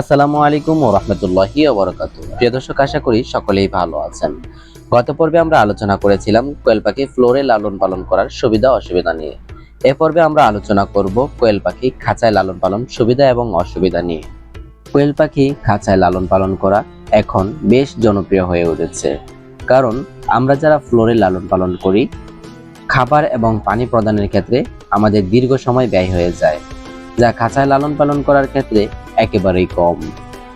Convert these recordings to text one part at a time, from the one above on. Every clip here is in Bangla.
আসসালামু আলাইকুম ও রহমতুল্লাহি ওবরাকাত প্রিয় দর্শক, আশা করি সকলেই ভালো আছেন। গত পর্বে আমরা আলোচনা করেছিলাম কোয়েল পাখি ফ্লোরে লালন পালন করার সুবিধা অসুবিধা নিয়ে। এ পর্বে আমরা আলোচনা করব কোয়েল পাখি খাঁচায় লালন পালন সুবিধা এবং অসুবিধা নিয়ে। কোয়েল পাখি খাঁচায় লালন পালন করা এখন বেশ জনপ্রিয় হয়ে উঠেছে। কারণ আমরা যারা ফ্লোরে লালন পালন করি, খাবার এবং পানি প্রদানের ক্ষেত্রে আমাদের দীর্ঘ সময় ব্যয় হয়ে যায়। যা খাঁচায় লালন পালন করার ক্ষেত্রে একেবারেই কম।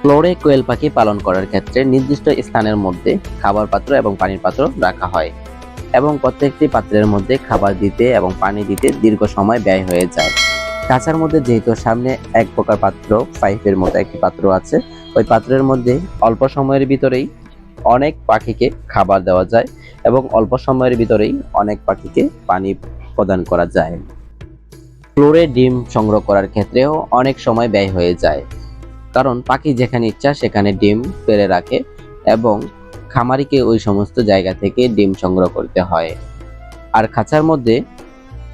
ফ্লোরে কোয়েল পাখি পালন করার ক্ষেত্রে নির্দিষ্ট স্থানের মধ্যে খাবার পাত্র এবং পানির পাত্র রাখা হয় এবং প্রত্যেকটি পাত্রের মধ্যে খাবার দিতে এবং পানি দিতে দীর্ঘ সময় ব্যয় হয়ে যায়। কাঁচার মধ্যে যেহেতু সামনে এক প্রকার পাত্র, পাইপের মতো একটি পাত্র আছে, ওই পাত্রের মধ্যে অল্প সময়ের ভিতরেই অনেক পাখিকে খাবার দেওয়া যায় এবং অল্প সময়ের ভিতরেই অনেক পাখিকে পানি প্রদান করা যায়। ফ্লোরে ডিম সংগ্রহ করার ক্ষেত্রেও অনেক সময় ব্যয় হয়ে যায়। কারণ পাখি যেখানে ইচ্ছা সেখানে ডিম পেরে রাখে এবং খামারিকে ওই সমস্ত জায়গা থেকে ডিম সংগ্রহ করতে হয়। আর খাঁচার মধ্যে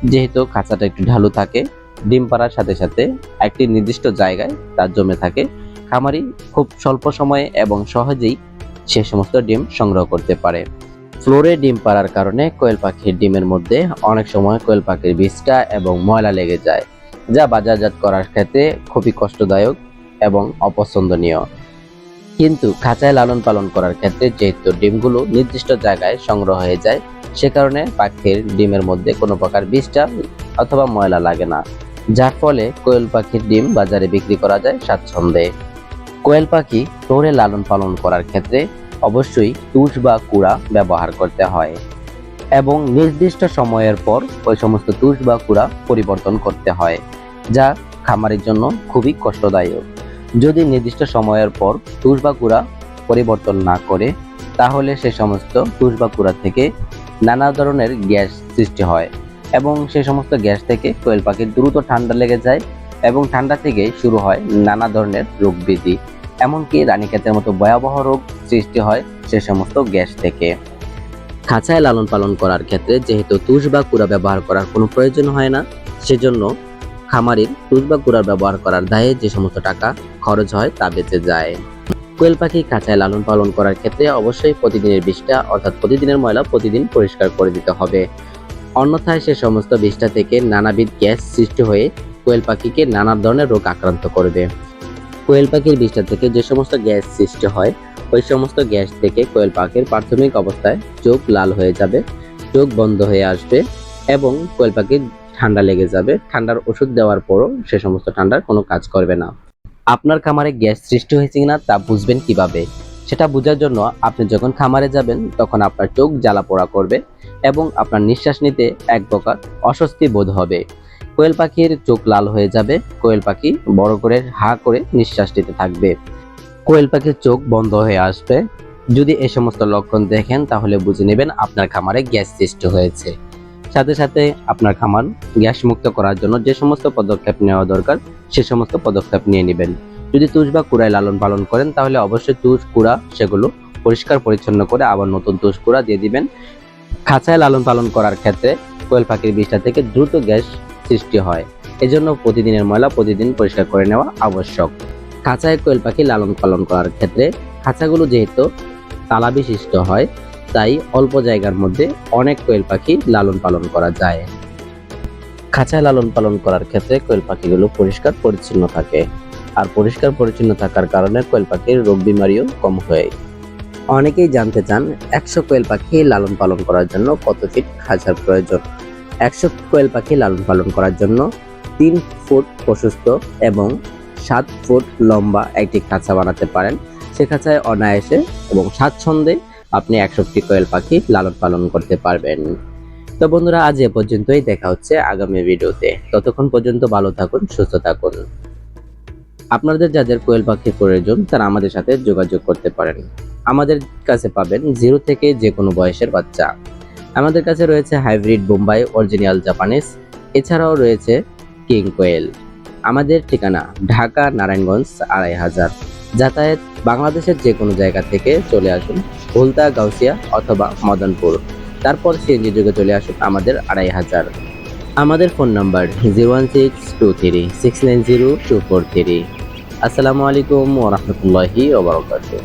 যেহেতু খাঁচাটা একটু ঢালু থাকে, ডিম পাড়ার সাথে সাথে একটি নির্দিষ্ট জায়গায় তার জমে থাকে। খামারি খুব স্বল্প সময়ে এবং সহজেই সে সমস্ত ডিম সংগ্রহ করতে পারে। ফ্লোরে ডিম পাড়ার কারণে কোয়েল পাখির ডিমের মধ্যে অনেক সময় কোয়েল পাখির বীজটা এবং ময়লা লেগে যায়, যা বাজারজাত করার ক্ষেত্রে খুবই কষ্টদায়ক এবং অপছন্দনীয়। কিন্তু খাঁচায় লালন পালন করার ক্ষেত্রে যেহেতু ডিমগুলো নির্দিষ্ট জায়গায় সংগ্রহ হয়ে যায়, সে কারণে পাখির ডিমের মধ্যে কোনো প্রকার বীজটা অথবা ময়লা লাগে না, যার ফলে কোয়েল পাখির ডিম বাজারে বিক্রি করা যায় স্বাচ্ছন্দ্যে। কোয়েল পাখি ফ্লোরে লালন পালন করার ক্ষেত্রে অবশ্যই তুষ বা কুড়া ব্যবহার করতে হয়। এবং নির্দিষ্ট সময়ের পর ওই সমস্ত তুষ বা কুড়া পরিবর্তন করতে হয়, যা খামারের জন্য খুবই কষ্টদায়ক। যদি নির্দিষ্ট সময়ের পর তুষ বা কুড়া পরিবর্তন না করে, তাহলে সে সমস্ত তুষ বা কুড়া থেকে নানা ধরনের গ্যাস সৃষ্টি হয় এবং সে সমস্ত গ্যাস থেকে কোয়েল পাখির দ্রুত ঠান্ডা লেগে যায় এবং ঠান্ডা থেকে শুরু হয় নানা ধরনের রোগ ব্যাধি এমনকি রানীক্ষেতের মতো ভয়াবহ রোগ সৃষ্টি হয় সে সমস্ত গ্যাস থেকে। খাঁচায় লালন পালন করার ক্ষেত্রে যেহেতু তুষ বা কুড়া ব্যবহার করার কোনো প্রয়োজন হয় না, সেজন্য খামারির তুষ বা কুড়ার ব্যবহার করার দায়ে যে সমস্ত টাকা খরচ হয় তা বেঁচে যায়। কোয়েল পাখি খাঁচায় লালন পালন করার ক্ষেত্রে অবশ্যই প্রতিদিনের বিষটা অর্থাৎ প্রতিদিনের ময়লা প্রতিদিন পরিষ্কার করে দিতে হবে। অন্যথায় সে সমস্ত বিষটা থেকে নানাবিধ গ্যাস সৃষ্টি হয়ে কোয়েল পাখিকে নানা ধরনের রোগ আক্রান্ত করবে। কোয়েল পাখির বিষটা থেকে যে সমস্ত গ্যাস সৃষ্টি হয়, ওই সমস্ত গ্যাস থেকে কোয়েল পাখির প্রাথমিক অবস্থায় চোখ লাল হয়ে যাবে, চোখ বন্ধ হয়ে আসবে এবং কোয়েল পাখির ঠান্ডা লেগে যাবে। ঠান্ডার ওষুধ দেওয়ার পরও সে সমস্ত ঠান্ডার কোনো কাজ করবে না। আপনার খামারে গ্যাস সৃষ্টি হয়েছে কিনা তা বুঝবেন কীভাবে? সেটা বোঝার জন্য আপনি যখন খামারে যাবেন, তখন আপনার চোখ জ্বালা পোড়া করবে এবং আপনার নিঃশ্বাস নিতে এক প্রকার অস্বস্তি বোধ হবে। কোয়েল পাখির চোখ লাল হয়ে যাবে। কোয়েল পাখি বড় করে হা করে নিঃশ্বাস নিতে থাকবে। কোয়েল পাখির চোখ বন্ধ হয়ে আসবে। যদি এই সমস্ত লক্ষণ দেখেন, তাহলে বুঝে নেবেন আপনার খামারে গ্যাস সৃষ্টি হয়েছে। সাথে সাথে আপনার খামার গ্যাস মুক্ত করার জন্য যে সমস্ত পদক্ষেপ নেওয়া দরকার, সে সমস্ত পদক্ষেপ নিয়ে নেবেন। যদি তুষ বা কুড়ায় লালন পালন করেন, তাহলে অবশ্যই তুষ, কুড়া সেগুলো পরিষ্কার পরিচ্ছন্ন করে আবার নতুন তুষ, কুড়া দিয়ে দিবেন। খাঁচায় লালন পালন করার ক্ষেত্রে কোয়েল পাখির বিষটা থেকে দ্রুত গ্যাস সৃষ্টি হয়। এজন্য প্রতিদিনের ময়লা প্রতিদিন পরিষ্কার করে নেওয়া আবশ্যক। খাঁচায় কোয়েল পাখি লালন পালন করার ক্ষেত্রে খাঁচাগুলো যেহেতু তালা বিশিষ্ট হয়, তাই অল্প জায়গার মধ্যে অনেক কোয়েল পাখি লালন পালন করা যায়। খাঁচায় লালন পালন করার ক্ষেত্রে কোয়েল পাখিগুলো পরিষ্কার পরিচ্ছন্ন থাকে। আর পরিষ্কার পরিচ্ছন্ন থাকার কারণে কোয়েল পাখির রোগ বিমারিও কম হয়। অনেকেই জানতে চান, একশো কোয়েল পাখি লালন পালন করার জন্য কত ফিট খাঁচার প্রয়োজন? একশো কোয়েল পাখি লালন পালন করার জন্য তিন ফুট প্রশস্ত এবং সাত ফুট লম্বা একটি খাঁচা বানাতে পারেন। সে খাঁচায় অনায়াসে এবং স্বাচ্ছন্দ্যে আপনি একষট্টি কোয়েল পাখি লালন পালন করতে পারবেন। তো বন্ধুরা, আজ এ পর্যন্তই। দেখা হচ্ছে আগামী ভিডিওতে। ততক্ষণ পর্যন্ত ভালো থাকুন, সুস্থ থাকুন। আপনাদের যাদের কোয়েল পাখির প্রয়োজন, তারা আমাদের সাথে যোগাযোগ করতে পারেন। আমাদের কাছে পাবেন জিরো থেকে যে কোনো বয়সের বাচ্চা। আমাদের কাছে রয়েছে হাইব্রিড বোম্বাই অরিজিনাল জাপানিজ, এছাড়াও রয়েছে কিং কোয়েল আমাদের ঠিকানা ঢাকা নারায়ণগঞ্জ আড়াই হাজার। যাতায়াত বাংলাদেশের যে কোনো জায়গা থেকে চলে আসুন, ভুলতা, গাউসিয়া অথবা মদনপুর। তারপর সিএনজি যুগে চলে আসুন আমাদের আড়াই হাজার। আমাদের phone number zero one six two three, six nine zero two four three. আসসালামু আলাইকুম ওরহমতুল্লাহি ওবরাকাতুহ